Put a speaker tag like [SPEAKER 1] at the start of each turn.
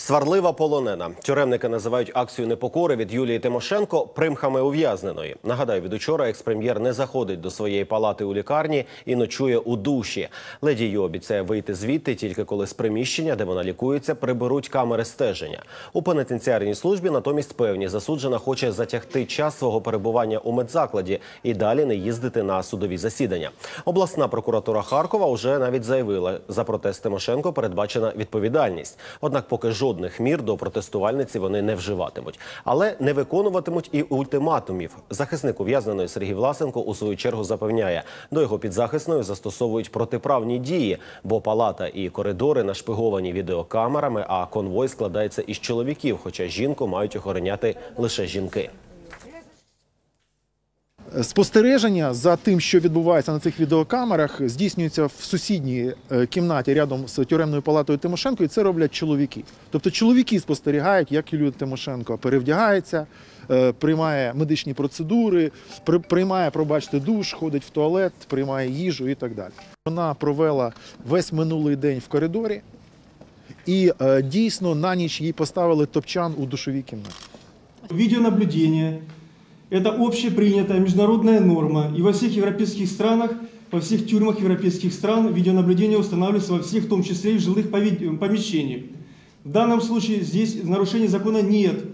[SPEAKER 1] Сварлива полонена. Тюремники називають акцію непокори від Юлії Тимошенко примхами ув'язненої. Нагадаю, від учора експрем'єр не заходить до своєї палати у лікарні і ночує у душі. Леді Ю обіцяє вийти звідти тільки коли з приміщення, де вона лікується, приберуть камери стеження. У пенітенціарній службі натомість певні засуджена хоче затягти час свого перебування у медзакладі і далі не їздити на судові засідання. Обласна прокуратура Харкова вже навіть заявила, за протест Тимошенко передбачена відповідальність. Однак, поки жодних мір до протестувальниці вони не вживатимуть, але не виконуватимуть і ультиматумів. Захисник ув'язненої Сергій Власенко у свою чергу запевняє, до його підзахисної застосовують протиправні дії, бо палата і коридори нашпиговані відеокамерами, а конвой складається із чоловіків, хоча жінку мають охороняти лише жінки.
[SPEAKER 2] Спостереження за тим, що відбувається на цих відеокамерах, здійснюється в сусідній е, кімнаті рядом з тюремною палатою Тимошенко, і це роблять чоловіки. Тобто чоловіки спостерігають, як Юлія Тимошенко перевдягається, е, приймає медичні процедури, приймає, пробачте, душ, ходить в туалет, приймає їжу і так далі. Вона провела весь минулий день в коридорі, і е, дійсно на ніч їй поставили топчан у душовій кімнаті.
[SPEAKER 3] Видеонаблюдение – это общепринятая международная норма, и во всех европейских странах, во всех тюрьмах европейских стран видеонаблюдение устанавливается во всех, в том числе и в жилых помещениях. В данном случае здесь нарушений закона нет.